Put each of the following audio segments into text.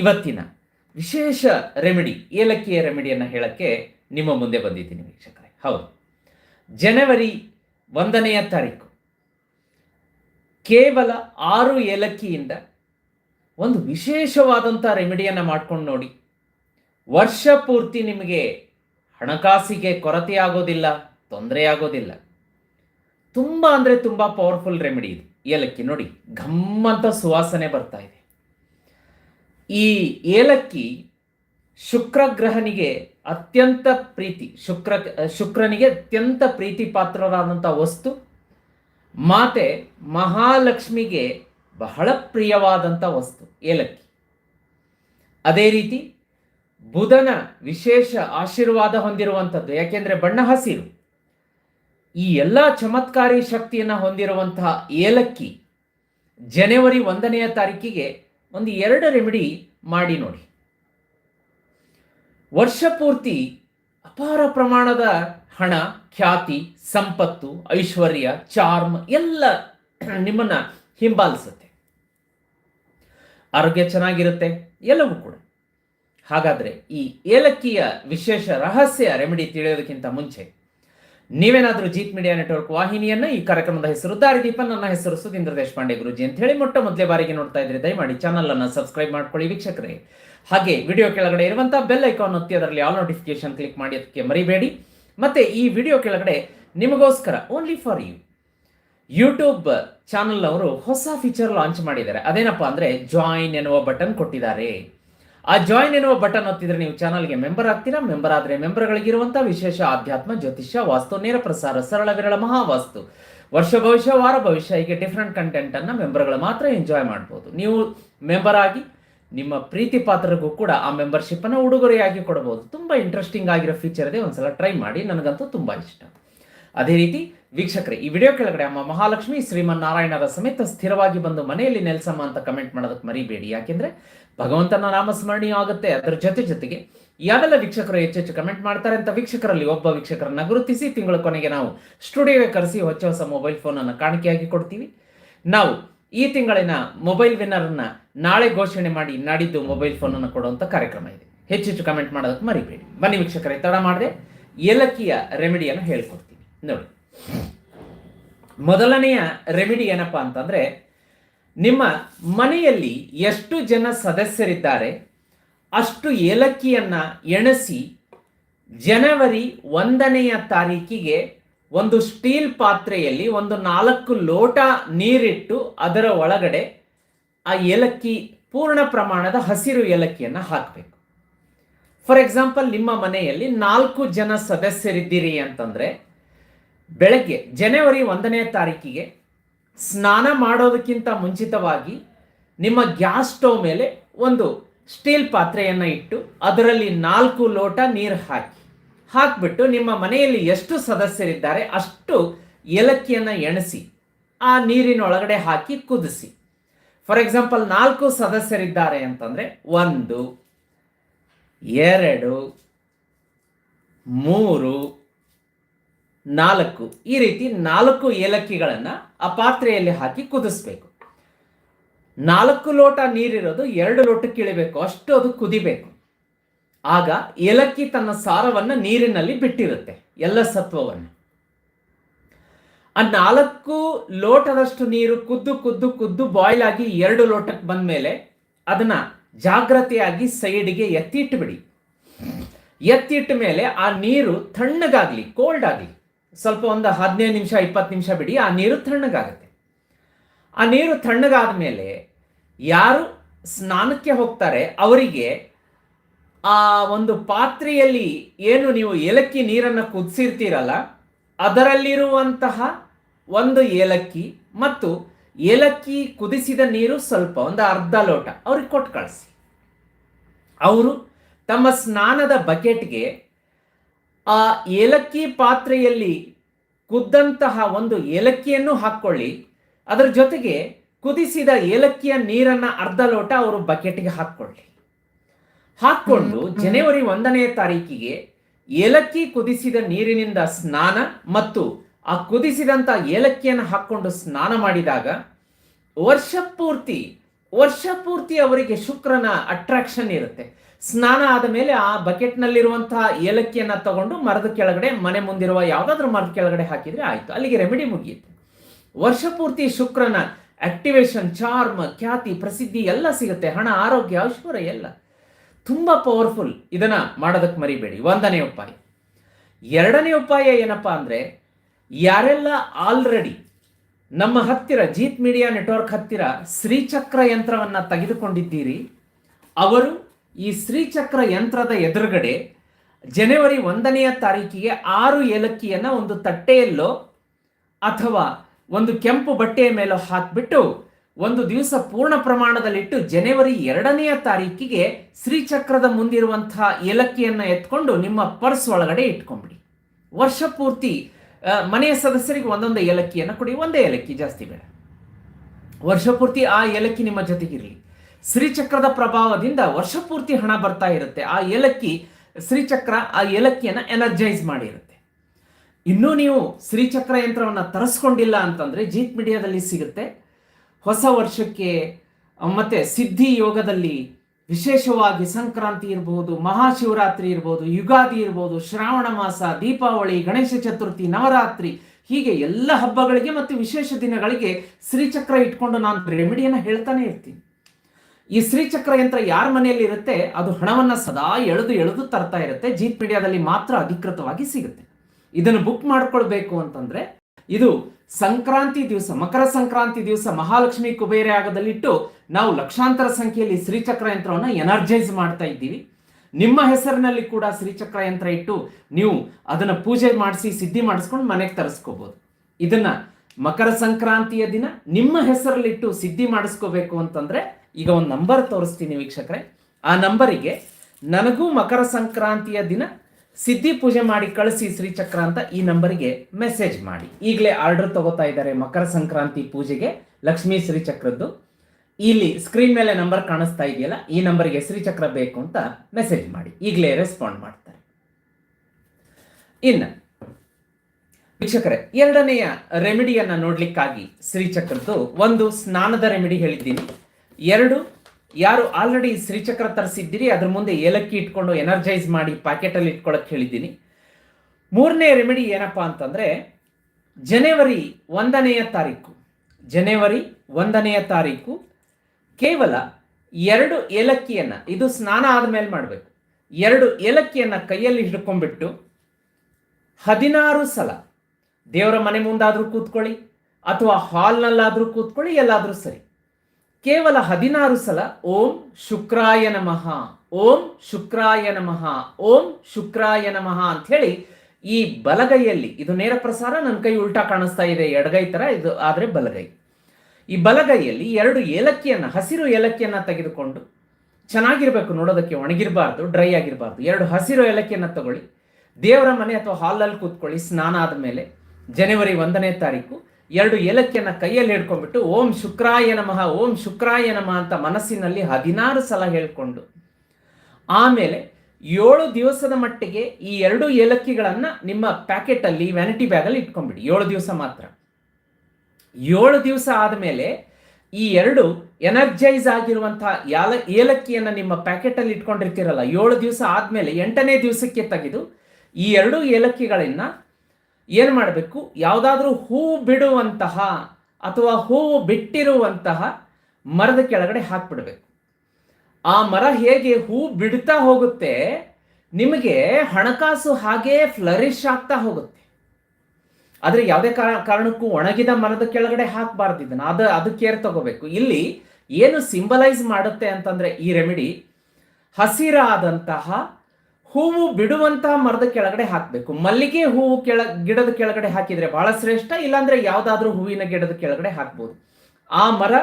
ಇವತ್ತಿನ ವಿಶೇಷ ರೆಮಿಡಿ ಏಲಕ್ಕಿಯ ರೆಮಿಡಿಯನ್ನು ಹೇಳಕ್ಕೆ ನಿಮ್ಮ ಮುಂದೆ ಬಂದಿದ್ದೀನಿ ವೀಕ್ಷಕರೇ. ಹೌದು. ಜನವರಿ ಒಂದನೆಯ ತಾರೀಕು. ಕೇವಲ ಆರು ಏಲಕ್ಕಿಯಿಂದ ಒಂದು ವಿಶೇಷವಾದಂಥ ರೆಮಿಡಿಯನ್ನು ಮಾಡ್ಕೊಂಡು ನೋಡಿ. ವರ್ಷ ಪೂರ್ತಿ ನಿಮಗೆ ಹಣಕಾಸಿಗೆ ಕೊರತೆ ಆಗೋದಿಲ್ಲ, ತೊಂದರೆ ಆಗೋದಿಲ್ಲ. ತುಂಬ ಅಂದರೆ ತುಂಬ ಪವರ್ಫುಲ್ ರೆಮಿಡಿ ಇದು. ಏಲಕ್ಕಿ ನೋಡಿ ಘಮ್ಮಂತ ಸುವಾಸನೆ ಬರ್ತಾ ಇದೆ. ಈ ಏಲಕ್ಕಿ ಶುಕ್ರಗ್ರಹನಿಗೆ ಅತ್ಯಂತ ಪ್ರೀತಿ, ಶುಕ್ರ, ಶುಕ್ರನಿಗೆ ಅತ್ಯಂತ ಪ್ರೀತಿ ಪಾತ್ರರಾದಂಥ ವಸ್ತು. ಮಾತೆ ಮಹಾಲಕ್ಷ್ಮಿಗೆ ಬಹಳ ಪ್ರಿಯವಾದಂಥ ವಸ್ತು, ಏಲಕ್ಕಿ. ಅದೇ ರೀತಿ ಬುಧನ ವಿಶೇಷ ಆಶೀರ್ವಾದ ಹೊಂದಿರುವಂಥದ್ದು, ಯಾಕೆಂದರೆ ಬಣ್ಣ ಹಸಿರು. ಈ ಎಲ್ಲ ಚಮತ್ಕಾರಿ ಶಕ್ತಿಯನ್ನು ಹೊಂದಿರುವಂತಹ ಏಲಕ್ಕಿ ಜನವರಿ ಒಂದನೆಯ ತಾರೀಕಿಗೆ ಒಂದು ಎರಡು ರೆಮಿಡಿ ಮಾಡಿ ನೋಡಿ. ವರ್ಷ ಪೂರ್ತಿ ಅಪಾರ ಪ್ರಮಾಣದ ಹಣ, ಖ್ಯಾತಿ, ಸಂಪತ್ತು, ಐಶ್ವರ್ಯ, ಚಾರ್ಮ್ ಎಲ್ಲ ನಿಮ್ಮನ್ನ ಹಿಂಬಾಲಿಸುತ್ತೆ. ಆರೋಗ್ಯ ಚೆನ್ನಾಗಿರುತ್ತೆ, ಎಲ್ಲವೂ ಕೂಡ. ಹಾಗಾದರೆ ಈ ಏಲಕ್ಕಿಯ ವಿಶೇಷ ರಹಸ್ಯ ರೆಮಿಡಿ ತಿಳಿಯೋದಕ್ಕಿಂತ ಮುಂಚೆ ನೀವೇನಾದರೂ ಜೀತ್ ಮೀಡಿಯಾ ನೆಟ್ವರ್ಕ್ ವಾಹಿನಿಯನ್ನ ಈ ಕಾರ್ಯಕ್ರಮದ ಹೆಸರು ದಾರಿದೀಪ ನನ್ನ ಹೆಸರು ಸುಧೀಂದ್ರ ದೇಶಪಾಂಡೆ ಗುರುಜಿ ಅಂತ ಹೇಳಿ ಮೊಟ್ಟ ಮೊದಲೇ ಬಾರಿಗೆ ನೋಡ್ತಾ ಇದ್ರೆ ದಯಮಾಡಿ ಚಾನಲ್ ಅನ್ನ ಸಬ್ಸ್ಕ್ರೈಬ್ ಮಾಡ್ಕೊಳ್ಳಿ ವೀಕ್ಷಕರೇ. ಹಾಗೆ ವಿಡಿಯೋ ಕೆಳಗಡೆ ಇರುವಂತಹ ಬೆಲ್ ಐಕಾನ್ ಒತ್ತಿ ಅದರಲ್ಲಿ ಆಲ್ ನೋಟಿಫಿಕೇಶನ್ ಕ್ಲಿಕ್ ಮಾಡಿ ಅದಕ್ಕೆ ಮರಿಬೇಡಿ. ಮತ್ತೆ ಈ ವಿಡಿಯೋ ಕೆಳಗಡೆ ನಿಮಗೋಸ್ಕರ only for you YouTube channel ಅವರು ಹೊಸ ಫೀಚರ್ ಲಾಂಚ್ ಮಾಡಿದ್ದಾರೆ. ಅದೇನಪ್ಪ ಅಂದ್ರೆ ಜಾಯಿನ್ ಎನ್ನುವ ಬಟನ್ ಕೊಟ್ಟಿದ್ದಾರೆ. ಆ ಜಾಯಿನ್ ಎನ್ನುವ ಬಟನ್ ಒತ್ತಿದ್ರೆ ನೀವು ಚಾನಲ್ಗೆ ಮೆಂಬರ್ ಆಗ್ತೀರಾ? ಮೆಂಬರ್ ಆದ್ರೆ ಮೆಂಬರ್ಗಳಿಗಿರುವಂಥ ವಿಶೇಷ ಆಧ್ಯಾತ್ಮ, ಜ್ಯೋತಿಷ್ಯ, ವಾಸ್ತು, ನೇರ ಪ್ರಸಾರ, ಸರಳ ವಿರಳ, ಮಹಾವಾಸ್ತು. ವರ್ಷ ಭವಿಷ್ಯ, ವಾರ ಭವಿಷ್ಯ, ಹೀಗೆ ಡಿಫ್ರೆಂಟ್ ಕಂಟೆಂಟ್ ಅನ್ನ ಮೆಂಬರ್ಗಳು ಮಾತ್ರ ಎಂಜಾಯ್ ಮಾಡ್ಬೋದು. ನೀವು ಮೆಂಬರ್ ಆಗಿ ನಿಮ್ಮ ಪ್ರೀತಿ ಪಾತ್ರರಿಗೂ ಕೂಡ ಆ ಮೆಂಬರ್ಶಿಪ್ಪನ್ನು ಉಡುಗೊರೆಯಾಗಿ ಕೊಡಬಹುದು ತುಂಬಾ ಇಂಟ್ರೆಸ್ಟಿಂಗ್ ಆಗಿರೋ ಫೀಚರ್ ಇದೆ, ಒಂದ್ಸಲ ಟ್ರೈ ಮಾಡಿ. ನನಗಂತೂ ತುಂಬಾ ಇಷ್ಟ. ಅದೇ ರೀತಿ ವೀಕ್ಷಕರೇ, ಈ ವಿಡಿಯೋ ಕೆಳಗಡೆ ಅಮ್ಮ ಮಹಾಲಕ್ಷ್ಮಿ ಶ್ರೀಮನ್ನಾರಾಯಣರ ಸಮೇತ ಸ್ಥಿರವಾಗಿ ಬಂದು ಮನೆಯಲ್ಲಿ ನೆಲೆಸಮ್ಮ ಅಂತ ಕಮೆಂಟ್ ಮಾಡೋದಕ್ಕೆ ಮರಿಬೇಡಿ. ಯಾಕೆಂದ್ರೆ ಭಗವಂತನ ನಾಮಸ್ಮರಣೀಯ ಆಗುತ್ತೆ. ಅದರ ಜೊತೆ ಜೊತೆಗೆ ಯಾವೆಲ್ಲ ವೀಕ್ಷಕರು ಹೆಚ್ಚೆಚ್ಚು ಕಮೆಂಟ್ ಮಾಡ್ತಾರೆ ಅಂತ ವೀಕ್ಷಕರಲ್ಲಿ ಒಬ್ಬ ವೀಕ್ಷಕರನ್ನ ಗುರುತಿಸಿ ತಿಂಗಳ ಕೊನೆಗೆ ನಾವು ಸ್ಟುಡಿಯೋಗೆ ಕರೆಸಿ ಹೊಚ್ಚ ಹೊಸ ಮೊಬೈಲ್ ಫೋನ್ ಅನ್ನು ಕಾಣಿಕೆಯಾಗಿ ಕೊಡ್ತೀವಿ. ನಾವು ಈ ತಿಂಗಳಿನ ಮೊಬೈಲ್ ವಿನ್ನರ್ ಅನ್ನ ನಾಳೆ ಘೋಷಣೆ ಮಾಡಿ ನಾಡಿದ್ದು ಮೊಬೈಲ್ ಫೋನ್ ಅನ್ನು ಕೊಡುವಂತ ಕಾರ್ಯಕ್ರಮ ಇದೆ. ಹೆಚ್ಚೆಚ್ಚು ಕಮೆಂಟ್ ಮಾಡೋದಕ್ಕೆ ಮರಿಬೇಡಿ. ಬನ್ನಿ ವೀಕ್ಷಕರೇ, ತಡ ಮಾಡದೆ ಏಲಕ್ಕಿಯ ರೆಮಿಡಿಯನ್ನು ಹೇಳ್ಕೊಡ್ತೀವಿ ನೋಡಿ. ಮೊದಲನೆಯ ರೆಮಿಡಿ ಏನಪ್ಪ ಅಂತಂದ್ರೆ, ನಿಮ್ಮ ಮನೆಯಲ್ಲಿ ಎಷ್ಟು ಜನ ಸದಸ್ಯರಿದ್ದಾರೆ, ಅಷ್ಟು ಏಲಕ್ಕಿಯನ್ನ ಎಣಸಿ ಜನವರಿ ಒಂದನೆಯ ತಾರೀಕಿಗೆ ಒಂದು ಸ್ಟೀಲ್ ಪಾತ್ರೆಯಲ್ಲಿ ಒಂದು ನಾಲ್ಕು ಲೋಟ ನೀರಿಟ್ಟು ಅದರ ಒಳಗಡೆ ಆ ಏಲಕ್ಕಿ ಪೂರ್ಣ ಪ್ರಮಾಣದ ಹಸಿರು ಏಲಕ್ಕಿಯನ್ನು ಹಾಕಬೇಕು. ಫಾರ್ ಎಕ್ಸಾಂಪಲ್ ನಿಮ್ಮ ಮನೆಯಲ್ಲಿ ನಾಲ್ಕು ಜನ ಸದಸ್ಯರಿದ್ದೀರಿ ಅಂತಂದ್ರೆ ಬೆಳಗ್ಗೆ ಜನವರಿ ಒಂದನೇ ತಾರೀಕಿಗೆ ಸ್ನಾನ ಮಾಡೋದಕ್ಕಿಂತ ಮುಂಚಿತವಾಗಿ ನಿಮ್ಮ ಗ್ಯಾಸ್ ಸ್ಟವ್ ಮೇಲೆ ಒಂದು ಸ್ಟೀಲ್ ಪಾತ್ರೆಯನ್ನು ಇಟ್ಟು ಅದರಲ್ಲಿ ನಾಲ್ಕು ಲೋಟ ನೀರು ಹಾಕಿ. ಹಾಕಿಬಿಟ್ಟು ನಿಮ್ಮ ಮನೆಯಲ್ಲಿ ಎಷ್ಟು ಸದಸ್ಯರಿದ್ದಾರೆ ಅಷ್ಟು ಏಲಕ್ಕಿಯನ್ನು ಎಣಿಸಿ, ಆ ನೀರಿನ ಒಳಗಡೆ ಹಾಕಿ ಕುದಿಸಿ. ಫಾರ್ ಎಕ್ಸಾಂಪಲ್ ನಾಲ್ಕು ಸದಸ್ಯರಿದ್ದಾರೆ ಅಂತಂದರೆ ಒಂದು, ಎರಡು, ಮೂರು ನಾಲ್ಕು. ಈ ರೀತಿ ನಾಲ್ಕು ಏಲಕ್ಕಿಗಳನ್ನು ಆ ಪಾತ್ರೆಯಲ್ಲಿ ಹಾಕಿ ಕುದಿಸ್ಬೇಕು. ನಾಲ್ಕು ಲೋಟ ನೀರಿರೋದು ಎರಡು ಲೋಟಕ್ಕೆ ಇಳಿಬೇಕು. ಅಷ್ಟು ಅದು ಕುದಿಬೇಕು. ಆಗ ಏಲಕ್ಕಿ ತನ್ನ ಸಾರವನ್ನು ನೀರಿನಲ್ಲಿ ಬಿಟ್ಟಿರುತ್ತೆ, ಎಲ್ಲ ಸತ್ವವನ್ನು. ಆ ನಾಲ್ಕು ಲೋಟದಷ್ಟು ನೀರು ಕುದ್ದು ಕುದ್ದು ಕುದ್ದು ಬಾಯ್ಲ್ ಆಗಿ ಎರಡು ಲೋಟಕ್ಕೆ ಬಂದ ಮೇಲೆ ಅದನ್ನ ಜಾಗ್ರತೆಯಾಗಿ ಸೈಡ್ಗೆ ಎತ್ತಿಟ್ಬಿಡಿ. ಎತ್ತಿಟ್ಟ ಮೇಲೆ ಆ ನೀರು ತಣ್ಣಗಾಗ್ಲಿ ಕೋಲ್ಡ್ ಆಗಲಿ ಸ್ವಲ್ಪ ಒಂದು ಹದಿನೈದು ನಿಮಿಷ, ಇಪ್ಪತ್ತು ನಿಮಿಷ ಬಿಡಿ. ಆ ನೀರು ತಣ್ಣಗಾಗುತ್ತೆ. ಆ ನೀರು ತಣ್ಣಗಾದ ಮೇಲೆ ಯಾರು ಸ್ನಾನಕ್ಕೆ ಹೋಗ್ತಾರೆ, ಅವರಿಗೆ ಆ ಒಂದು ಪಾತ್ರೆಯಲ್ಲಿ ಏನು ನೀವು ಏಲಕ್ಕಿ ನೀರನ್ನು ಕುದಿಸಿರ್ತೀರಲ್ಲ, ಅದರಲ್ಲಿರುವಂತಹ ಒಂದು ಏಲಕ್ಕಿ ಮತ್ತು ಏಲಕ್ಕಿ ಕುದಿಸಿದ ನೀರು ಸ್ವಲ್ಪ ಒಂದು ಅರ್ಧ ಲೋಟ ಅವ್ರಿಗೆ ಕೊಟ್ಟು ಕಳಿಸಿ. ಅವರು ತಮ್ಮ ಸ್ನಾನದ ಬಕೆಟ್ಗೆ ಆ ಏಲಕ್ಕಿ ಪಾತ್ರೆಯಲ್ಲಿ ಕುದ್ದಂತಹ ಒಂದು ಏಲಕ್ಕಿಯನ್ನು ಹಾಕ್ಕೊಳ್ಳಿ. ಅದರ ಜೊತೆಗೆ ಕುದಿಸಿದ ಏಲಕ್ಕಿಯ ನೀರನ್ನ ಅರ್ಧ ಲೋಟ ಅವರು ಬಕೆಟ್ಗೆ ಹಾಕ್ಕೊಳ್ಳಿ. ಹಾಕ್ಕೊಂಡು ಜನವರಿ ಒಂದನೇ ತಾರೀಕಿಗೆ ಏಲಕ್ಕಿ ಕುದಿಸಿದ ನೀರಿನಿಂದ ಸ್ನಾನ ಮತ್ತು ಆ ಕುದಿಸಿದಂತ ಏಲಕ್ಕಿಯನ್ನು ಹಾಕ್ಕೊಂಡು ಸ್ನಾನ ಮಾಡಿದಾಗ ವರ್ಷ ಪೂರ್ತಿ ವರ್ಷ ಪೂರ್ತಿ ಅವರಿಗೆ ಶುಕ್ರನ ಅಟ್ರಾಕ್ಷನ್ ಇರುತ್ತೆ. ಸ್ನಾನ ಆದ ಮೇಲೆ ಆ ಬಕೆಟ್ನಲ್ಲಿರುವಂತಹ ಏಲಕ್ಕಿಯನ್ನ ತಗೊಂಡು ಮರದ ಕೆಳಗಡೆ ಮನೆ ಮುಂದಿರುವ ಯಾವುದಾದ್ರೂ ಮರದ ಕೆಳಗಡೆ ಹಾಕಿದ್ರೆ ಆಯ್ತು. ಅಲ್ಲಿಗೆ ರೆಮಿಡಿ ಮುಗಿಯಿತು ವರ್ಷ ಪೂರ್ತಿ ಶುಕ್ರನ ಆಕ್ಟಿವೇಶನ್ ಚಾರ್ಮ್ ಖ್ಯಾತಿ, ಪ್ರಸಿದ್ಧಿ ಎಲ್ಲ ಸಿಗುತ್ತೆ. ಹಣ, ಆರೋಗ್ಯ, ಐಶ್ವರ್ಯ ಎಲ್ಲ. ತುಂಬಾ ಪವರ್ಫುಲ್ ಇದನ್ನ ಮಾಡೋದಕ್ಕೆ ಮರಿಬೇಡಿ. ಒಂದನೇ ಉಪಾಯ. ಎರಡನೇ ಉಪಾಯ ಏನಪ್ಪಾ ಅಂದ್ರೆ, ಯಾರೆಲ್ಲ ಆಲ್ರೆಡಿ ನಮ್ಮ ಹತ್ತಿರ ಜೀತ್ ಮೀಡಿಯಾ ನೆಟ್ವರ್ಕ್ ಹತ್ತಿರ ಶ್ರೀಚಕ್ರ ಯಂತ್ರವನ್ನ ತೆಗೆದುಕೊಂಡಿದ್ದೀರಿ, ಅವರು ಈ ಶ್ರೀಚಕ್ರ ಯಂತ್ರದ ಎದುರುಗಡೆ ಜನವರಿ ಒಂದನೆಯ ತಾರೀಕಿಗೆ ಆರು ಏಲಕ್ಕಿಯನ್ನು ಒಂದು ತಟ್ಟೆಯಲ್ಲೋ ಅಥವಾ ಒಂದು ಕೆಂಪು ಬಟ್ಟೆಯ ಮೇಲೋ ಹಾಕ್ಬಿಟ್ಟು ಒಂದು ದಿವಸ ಪೂರ್ಣ ಪ್ರಮಾಣದಲ್ಲಿಟ್ಟು ಜನವರಿ ಎರಡನೆಯ ತಾರೀಕಿಗೆ ಶ್ರೀಚಕ್ರದ ಮುಂದಿರುವಂತಹ ಏಲಕ್ಕಿಯನ್ನು ಎತ್ಕೊಂಡು ನಿಮ್ಮ ಪರ್ಸ್ ಒಳಗಡೆ ಇಟ್ಕೊಂಡ್ಬಿಡಿ. ವರ್ಷ ಪೂರ್ತಿ ಮನೆಯ ಸದಸ್ಯರಿಗೆ ಒಂದೊಂದು ಏಲಕ್ಕಿಯನ್ನು ಕೊಡಿ, ಒಂದೇ ಏಲಕ್ಕಿ ಜಾಸ್ತಿ ಬೇಡ. ವರ್ಷ ಪೂರ್ತಿ ಆ ಏಲಕ್ಕಿ ನಿಮ್ಮ ಜೊತೆಗಿರಲಿ. ಶ್ರೀಚಕ್ರದ ಪ್ರಭಾವದಿಂದ ವರ್ಷಪೂರ್ತಿ ಹಣ ಬರ್ತಾ ಇರುತ್ತೆ. ಆ ಏಲಕ್ಕಿ ಶ್ರೀಚಕ್ರ, ಆ ಏಲಕ್ಕಿಯನ್ನು ಎನರ್ಜೈಸ್ ಮಾಡಿರುತ್ತೆ. ಇನ್ನೂ ನೀವು ಶ್ರೀಚಕ್ರ ಯಂತ್ರವನ್ನು ತರಿಸ್ಕೊಂಡಿಲ್ಲ ಅಂತಂದ್ರೆ ಜೀತ್ ಮೀಡಿಯಾದಲ್ಲಿ ಸಿಗುತ್ತೆ. ಹೊಸ ವರ್ಷಕ್ಕೆ ಮತ್ತು ಸಿದ್ಧಿ ಯೋಗದಲ್ಲಿ ವಿಶೇಷವಾಗಿ ಸಂಕ್ರಾಂತಿ ಇರಬಹುದು ಮಹಾಶಿವರಾತ್ರಿ ಇರಬಹುದು ಯುಗಾದಿ ಇರಬಹುದು ಶ್ರಾವಣ ಮಾಸ, ದೀಪಾವಳಿ, ಗಣೇಶ ಚತುರ್ಥಿ, ನವರಾತ್ರಿ, ಹೀಗೆ ಎಲ್ಲ ಹಬ್ಬಗಳಿಗೆ ಮತ್ತು ವಿಶೇಷ ದಿನಗಳಿಗೆ ಶ್ರೀಚಕ್ರ ಇಟ್ಕೊಂಡು ನಾನು ರೆಮಿಡಿಯನ್ನು ಹೇಳ್ತಾನೆ ಇರ್ತೀನಿ. ಈ ಶ್ರೀಚಕ್ರ ಯಂತ್ರ ಯಾರ ಮನೆಯಲ್ಲಿ ಇರುತ್ತೆ? ಅದು ಹಣವನ್ನ ಸದಾ ಎಳೆದು ಎಳೆದು ತರ್ತಾ ಇರುತ್ತೆ. ಜೀತ್ ಮೀಡಿಯಾದಲ್ಲಿ ಮಾತ್ರ ಅಧಿಕೃತವಾಗಿ ಸಿಗುತ್ತೆ. ಇದನ್ನು ಬುಕ್ ಮಾಡ್ಕೊಳ್ಬೇಕು ಅಂತಂದ್ರೆ ಇದು ಸಂಕ್ರಾಂತಿ ದಿವಸ, ಮಕರ ಸಂಕ್ರಾಂತಿ ದಿವಸ ಮಹಾಲಕ್ಷ್ಮಿ ಕುಬೇರ ಯಾಗದಲ್ಲಿಟ್ಟು ನಾವು ಲಕ್ಷಾಂತರ ಸಂಖ್ಯೆಯಲ್ಲಿ ಶ್ರೀಚಕ್ರ ಯಂತ್ರವನ್ನು ಎನರ್ಜೈಸ್ ಮಾಡ್ತಾ ಇದ್ದೀವಿ. ನಿಮ್ಮ ಹೆಸರಿನಲ್ಲಿ ಕೂಡ ಶ್ರೀಚಕ್ರ ಯಂತ್ರ ಇಟ್ಟು ನೀವು ಅದನ್ನ ಪೂಜೆ ಮಾಡಿಸಿ, ಸಿದ್ಧಿ ಮಾಡಿಸ್ಕೊಂಡು ಮನೆಗೆ ತರಿಸ್ಕೋಬಹುದು ಇದನ್ನ ಮಕರ ಸಂಕ್ರಾಂತಿಯ ದಿನ ನಿಮ್ಮ ಹೆಸರಲ್ಲಿಟ್ಟು ಸಿದ್ಧಿ ಮಾಡಿಸ್ಕೋಬೇಕು ಅಂತಂದ್ರೆ ಈಗ ಒಂದು ನಂಬರ್ ತೋರಿಸ್ತೀನಿ ವೀಕ್ಷಕರೇ. ಆ ನಂಬರಿಗೆ ನನಗೂ ಮಕರ ಸಂಕ್ರಾಂತಿಯ ದಿನ ಸಿದ್ಧಿ ಪೂಜೆ ಮಾಡಿ ಕಳಿಸಿ ಶ್ರೀಚಕ್ರ ಅಂತ ಈ ನಂಬರಿಗೆ ಮೆಸೇಜ್ ಮಾಡಿ. ಈಗಲೇ ಆರ್ಡರ್ ತಗೋತಾ ಇದ್ದಾರೆ ಮಕರ ಸಂಕ್ರಾಂತಿ ಪೂಜೆಗೆ ಲಕ್ಷ್ಮೀ ಶ್ರೀಚಕ್ರದ್ದು. ಇಲ್ಲಿ ಸ್ಕ್ರೀನ್ ಮೇಲೆ ನಂಬರ್ ಕಾಣಿಸ್ತಾ ಇದೆಯಲ್ಲ, ಈ ನಂಬರ್ಗೆ ಶ್ರೀಚಕ್ರ ಬೇಕು ಅಂತ ಮೆಸೇಜ್ ಮಾಡಿ. ಈಗಲೇ ರೆಸ್ಪಾಂಡ್ ಮಾಡ್ತಾರೆ. ಇನ್ನು ವೀಕ್ಷಕರೇ, ಎರಡನೆಯ ರೆಮಿಡಿಯನ್ನು ನೋಡ್ಲಿಕ್ಕಾಗಿ ಶ್ರೀಚಕ್ರದ್ದು ಒಂದು ಸ್ನಾನದ ರೆಮಿಡಿ ಹೇಳಿದ್ದೀನಿ. ಎರಡು, ಯಾರು ಆಲ್ರೆಡಿ ಶ್ರೀಚಕ್ರ ತರಿಸಿದ್ದೀರಿ, ಅದ್ರ ಮುಂದೆ ಏಲಕ್ಕಿ ಇಟ್ಕೊಂಡು ಎನರ್ಜೈಸ್ ಮಾಡಿ ಪ್ಯಾಕೆಟಲ್ಲಿ ಇಟ್ಕೊಳಕ್ಕೆ ಹೇಳಿದ್ದೀನಿ. ಮೂರನೇ ರೆಮಿಡಿ ಏನಪ್ಪ ಅಂತಂದರೆ, ಜನವರಿ ಒಂದನೆಯ ತಾರೀಕು. ಜನವರಿ ಒಂದನೆಯ ತಾರೀಕು, ಕೇವಲ ಎರಡು ಏಲಕ್ಕಿಯನ್ನು, ಇದು ಸ್ನಾನ ಆದಮೇಲೆ ಮಾಡಬೇಕು. ಎರಡು ಏಲಕ್ಕಿಯನ್ನು ಕೈಯಲ್ಲಿ ಹಿಡ್ಕೊಂಡ್ಬಿಟ್ಟು ಹದಿನಾರು ಸಲ, ದೇವರ ಮನೆ ಮುಂದಾದರೂ ಕೂತ್ಕೊಳ್ಳಿ, ಅಥವಾ ಹಾಲ್ನಲ್ಲಾದರೂ ಕೂತ್ಕೊಳ್ಳಿ, ಎಲ್ಲಾದರೂ ಸರಿ. ಕೇವಲ ಹದಿನಾರು ಸಲ ಓಂ ಶುಕ್ರಾಯ ನಮಃ, ಓಂ ಶುಕ್ರಾಯ ನಮಃ, ಓಂ ಶುಕ್ರಾಯ ನಮಃ ಅಂತ ಹೇಳಿ ಈ ಬಲಗೈಯಲ್ಲಿ, ಇದು ನೇರ ಪ್ರಸಾರ, ನನ್ನ ಕೈ ಉಲ್ಟಾ ಕಾಣಿಸ್ತಾ ಇದೆ ಎಡಗೈ ತರ ಇದು ಆದ್ರೆ ಬಲಗೈ. ಈ ಬಲಗೈಯಲ್ಲಿ ಎರಡು ಏಲಕ್ಕಿಯನ್ನ, ಹಸಿರು ಏಲಕ್ಕಿಯನ್ನ ತೆಗೆದುಕೊಂಡು ಚೆನ್ನಾಗಿರ್ಬೇಕು, ನೋಡೋದಕ್ಕೆ ಒಣಗಿರಬಾರ್ದು, ಡ್ರೈ ಆಗಿರಬಾರ್ದು, ಎರಡು ಹಸಿರು ಏಲಕ್ಕಿಯನ್ನ ತಗೊಳ್ಳಿ. ದೇವರ ಮನೆ ಅಥವಾ ಹಾಲಲ್ಲಿ ಕೂತ್ಕೊಳ್ಳಿ, ಸ್ನಾನ ಆದ ಮೇಲೆ ಜನವರಿ ಒಂದನೇ ತಾರೀಕು. ಎರಡು ಏಲಕ್ಕಿಯನ್ನು ಕೈಯಲ್ಲಿ ಹಿಡ್ಕೊಂಡ್ಬಿಟ್ಟು ಓಂ ಶುಕ್ರಾಯ ನಮಃ, ಓಂ ಶುಕ್ರಾಯ ನಮಃ ಅಂತ ಮನಸ್ಸಿನಲ್ಲಿ ಹದಿನಾರು ಸಲ ಹೇಳ್ಕೊಂಡು ಆಮೇಲೆ ಏಳು ದಿವಸದ ಮಟ್ಟಿಗೆ ಈ ಎರಡು ಏಲಕ್ಕಿಗಳನ್ನು ನಿಮ್ಮ ಪ್ಯಾಕೆಟ್ ಅಲ್ಲಿ ವ್ಯಾನಿಟಿ ಬ್ಯಾಗಲ್ಲಿ ಇಟ್ಕೊಂಡ್ಬಿಡಿ, ಏಳು ದಿವಸ ಮಾತ್ರ. ಏಳು ದಿವಸ ಆದಮೇಲೆ ಈ ಎರಡು ಎನರ್ಜೈಸ್ ಆಗಿರುವಂತಹ ಯಾಲ, ಏಲಕ್ಕಿಯನ್ನು ನಿಮ್ಮ ಪ್ಯಾಕೆಟ್ ಅಲ್ಲಿ ಇಟ್ಕೊಂಡಿರ್ತೀರಲ್ಲ, ಏಳು ದಿವಸ ಆದಮೇಲೆ ಎಂಟನೇ ದಿವಸಕ್ಕೆ ತೆಗೆದು ಈ ಎರಡು ಏಲಕ್ಕಿಗಳನ್ನ ಏನು ಮಾಡಬೇಕು? ಯಾವುದಾದ್ರೂ ಹೂ ಬಿಡುವಂತಹ ಅಥವಾ ಹೂವು ಬಿಟ್ಟಿರುವಂತಹ ಮರದ ಕೆಳಗಡೆ ಹಾಕ್ಬಿಡ್ಬೇಕು. ಆ ಮರ ಹೇಗೆ ಹೂ ಬಿಡ್ತಾ ಹೋಗುತ್ತೆ, ನಿಮಗೆ ಹಣಕಾಸು ಹಾಗೇ ಫ್ಲರಿಶ್ ಆಗ್ತಾ ಹೋಗುತ್ತೆ. ಆದರೆ ಯಾವುದೇ ಕಾರಣ ಕಾರಣಕ್ಕೂ ಒಣಗಿದ ಮರದ ಕೆಳಗಡೆ ಹಾಕಬಾರ್ದು ಇದನ್ನ. ಅದ, ಅದು ಕೇರ್ ತಗೋಬೇಕು. ಇಲ್ಲಿ ಏನು ಸಿಂಬಲೈಸ್ ಮಾಡುತ್ತೆ ಅಂತಂದ್ರೆ ಈ ರೆಮಿಡಿ ಹಸಿರಾದಂತಹ ಹೂವು ಬಿಡುವಂತಹ ಮರದ ಕೆಳಗಡೆ ಹಾಕಬೇಕು. ಮಲ್ಲಿಗೆ ಹೂವು ಕೆಳ, ಗಿಡದ ಕೆಳಗಡೆ ಹಾಕಿದ್ರೆ ಬಹಳ ಶ್ರೇಷ್ಠ, ಇಲ್ಲಾಂದ್ರೆ ಯಾವ್ದಾದ್ರೂ ಹೂವಿನ ಗಿಡದ ಕೆಳಗಡೆ ಹಾಕ್ಬೋದು. ಆ ಮರ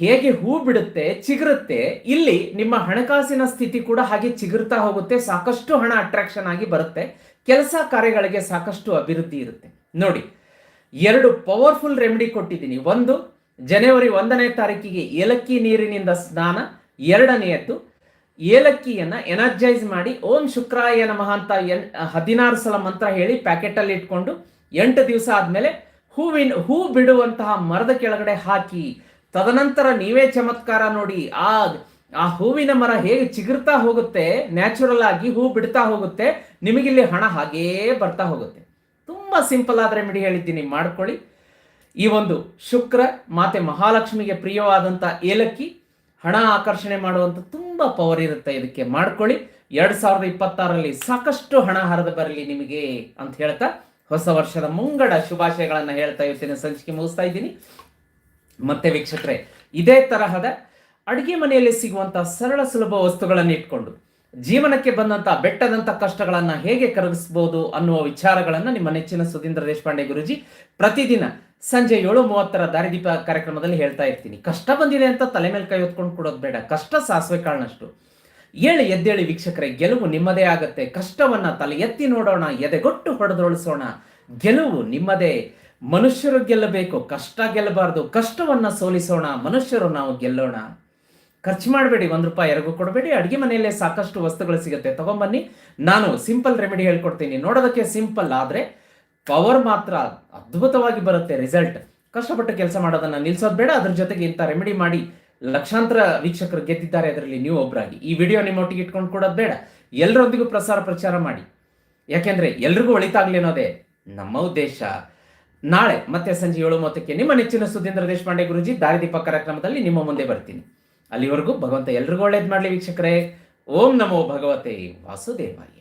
ಹೇಗೆ ಹೂ ಬಿಡುತ್ತೆ, ಚಿಗುರುತ್ತೆ, ಇಲ್ಲಿ ನಿಮ್ಮ ಹಣಕಾಸಿನ ಸ್ಥಿತಿ ಕೂಡ ಹಾಗೆ ಚಿಗುರ್ತಾ ಹೋಗುತ್ತೆ, ಸಾಕಷ್ಟು ಹಣ ಅಟ್ರಾಕ್ಷನ್ ಆಗಿ ಬರುತ್ತೆ, ಕೆಲಸ ಕಾರ್ಯಗಳಿಗೆ ಸಾಕಷ್ಟು ಅಭಿವೃದ್ಧಿ ಇರುತ್ತೆ. ನೋಡಿ, ಎರಡು ಪವರ್ಫುಲ್ ರೆಮಿಡಿ ಕೊಟ್ಟಿದ್ದೀನಿ. ಒಂದು, ಜನವರಿ ಒಂದನೇ ತಾರೀಕಿಗೆ ಏಲಕ್ಕಿ ನೀರಿನಿಂದ ಸ್ನಾನ, ಎರಡನೆಯದ್ದು ಏಲಕ್ಕಿಯನ್ನ ಎನರ್ಜೈಸ್ ಮಾಡಿ ಓಂ ಶುಕ್ರಾಯ ನಮಃ ಅಂತ ಎನ್ ಹದಿನಾರು ಸಲ ಮಂತ್ರ ಹೇಳಿ ಪ್ಯಾಕೆಟಲ್ಲಿ ಇಟ್ಕೊಂಡು ಎಂಟು ದಿವಸ ಆದಮೇಲೆ ಹೂವಿನ ಹೂ ಬಿಡುವಂತಹ ಮರದ ಕೆಳಗಡೆ ಹಾಕಿ ತದನಂತರ ನೀವೇ ಚಮತ್ಕಾರ ನೋಡಿ ಆ ಆ ಹೂವಿನ ಮರ ಹೇಗೆ ಚಿಗುರ್ತಾ ಹೋಗುತ್ತೆ ನ್ಯಾಚುರಲ್ ಆಗಿ ಹೂ ಬಿಡ್ತಾ ಹೋಗುತ್ತೆ, ನಿಮಗಿಲ್ಲಿ ಹಣ ಹಾಗೇ ಬರ್ತಾ ಹೋಗುತ್ತೆ. ತುಂಬಾ ಸಿಂಪಲ್ ಆದ ರೆಮಿಡಿ ಹೇಳಿದ್ದೀನಿ, ಮಾಡ್ಕೊಳ್ಳಿ. ಈ ಒಂದು ಶುಕ್ರ, ಮಾತೆ ಮಹಾಲಕ್ಷ್ಮಿಗೆ ಪ್ರಿಯವಾದಂಥ ಏಲಕ್ಕಿ ಹಣ ಆಕರ್ಷಣೆ ಮಾಡುವಂಥ ತುಂಬ ಪವರ್ ಇರುತ್ತೆ ಇದಕ್ಕೆ. ಮಾಡ್ಕೊಳ್ಳಿ. ಎರಡು ಸಾವಿರದ ಇಪ್ಪತ್ತಾರರಲ್ಲಿ ಸಾಕಷ್ಟು ಹಣ ಹರಿದು ಬರಲಿ ನಿಮಗೆ ಅಂತ ಹೇಳ್ತಾ ಹೊಸ ವರ್ಷದ ಮುಂಗಡ ಶುಭಾಶಯಗಳನ್ನು ಹೇಳ್ತಾ ಇರ್ತೀನಿ. ಸಂಚಿಕೆ ಮುಗಿಸ್ತಾ ಇದ್ದೀನಿ. ಮತ್ತೆ ವೀಕ್ಷಕರೇ, ಇದೇ ತರಹದ ಅಡುಗೆ ಮನೆಯಲ್ಲಿ ಸಿಗುವಂಥ ಸರಳ ಸುಲಭ ವಸ್ತುಗಳನ್ನು ಇಟ್ಕೊಂಡು ಜೀವನಕ್ಕೆ ಬಂದಂಥ ಬೆಟ್ಟದಂತ ಕಷ್ಟಗಳನ್ನು ಹೇಗೆ ಕರಗಿಸಬಹುದು ಅನ್ನುವ ವಿಚಾರಗಳನ್ನು ನಿಮ್ಮ ನೆಚ್ಚಿನ ಸುಧೀಂದ್ರ ದೇಶಪಾಂಡೆ ಗುರುಜಿ ಪ್ರತಿದಿನ ಸಂಜೆ ಏಳು ಮೂವತ್ತರ ದಾರಿದೀಪ ಕಾರ್ಯಕ್ರಮದಲ್ಲಿ ಹೇಳ್ತಾ ಇರ್ತೀನಿ. ಕಷ್ಟ ಬಂದಿದೆ ಅಂತ ತಲೆ ಮೇಲೆ ಕೈ ಹೊತ್ಕೊಂಡು ಕೊಡೋದು ಬೇಡ. ಕಷ್ಟ ಸಾಸಿವೆ ಕಾಳನಷ್ಟು. ಏಳು ಎದ್ದೇಳಿ ವೀಕ್ಷಕರೇ, ಗೆಲುವು ನಿಮ್ಮದೇ ಆಗತ್ತೆ. ಕಷ್ಟವನ್ನ ತಲೆ ಎತ್ತಿ ನೋಡೋಣ, ಎದೆಗೊಟ್ಟು ಹೊಡೆದೊಳಿಸೋಣ. ಗೆಲುವು ನಿಮ್ಮದೇ. ಮನುಷ್ಯರು ಗೆಲ್ಲಬೇಕು, ಕಷ್ಟ ಗೆಲ್ಲಬಾರದು. ಕಷ್ಟವನ್ನ ಸೋಲಿಸೋಣ, ಮನುಷ್ಯರು ನಾವು ಗೆಲ್ಲೋಣ. ಖರ್ಚು ಮಾಡಬೇಡಿ, ಒಂದು ರೂಪಾಯಿ ಎರಗೂ ಕೊಡಬೇಡಿ. ಅಡುಗೆ ಮನೆಯಲ್ಲೇ ಸಾಕಷ್ಟು ವಸ್ತುಗಳು ಸಿಗುತ್ತೆ. ತಗೊಂಬನ್ನಿ. ನಾನು ಸಿಂಪಲ್ ರೆಮಿಡಿ ಹೇಳ್ಕೊಡ್ತೀನಿ. ನೋಡೋದಕ್ಕೆ ಸಿಂಪಲ್, ಆದರೆ ಪವರ್ ಮಾತ್ರ ಅದ್ಭುತವಾಗಿ ಬರುತ್ತೆ ರಿಸಲ್ಟ್ ಕಷ್ಟಪಟ್ಟು ಕೆಲಸ ಮಾಡೋದನ್ನ ನಿಲ್ಸೋದು ಬೇಡ, ಅದ್ರ ಜೊತೆಗೆ ಇಂಥ ರೆಮಿಡಿ ಮಾಡಿ ಲಕ್ಷಾಂತರ ವೀಕ್ಷಕರು ಗೆದ್ದಿದ್ದಾರೆ ಅದರಲ್ಲಿ ನೀವು ಒಬ್ಬರಾಗಿ ಈ ವಿಡಿಯೋ ನಿಮ್ಮೊಟ್ಟಿಗೆ ಇಟ್ಕೊಂಡು ಕೊಡೋದು ಬೇಡ. ಎಲ್ಲರೊಂದಿಗೂ ಪ್ರಸಾರ ಪ್ರಚಾರ ಮಾಡಿ. ಯಾಕೆಂದ್ರೆ ಎಲ್ರಿಗೂ ಒಳಿತಾಗ್ಲಿ ಅನ್ನೋದೇ ನಮ್ಮ ಉದ್ದೇಶ. ನಾಳೆ ಮತ್ತೆ ಸಂಜೆ ಏಳು ಮೂವತ್ತಕ್ಕೆ ನಿಮ್ಮ ನೆಚ್ಚಿನ ಸುಧೀಂದ್ರ ದೇಶಪಾಂಡೆ ಗುರುಜಿ ದಾರಿದೀಪ ಕಾರ್ಯಕ್ರಮದಲ್ಲಿ ನಿಮ್ಮ ಮುಂದೆ ಬರ್ತೀನಿ. ಅಲ್ಲಿವರೆಗೂ ಭಗವಂತ ಎಲ್ರಿಗೂ ಒಳ್ಳೇದು ಮಾಡಲಿ ವೀಕ್ಷಕರೇ. ಓಂ ನಮೋ ಭಗವತೆ ವಾಸುದೇವಾಯ.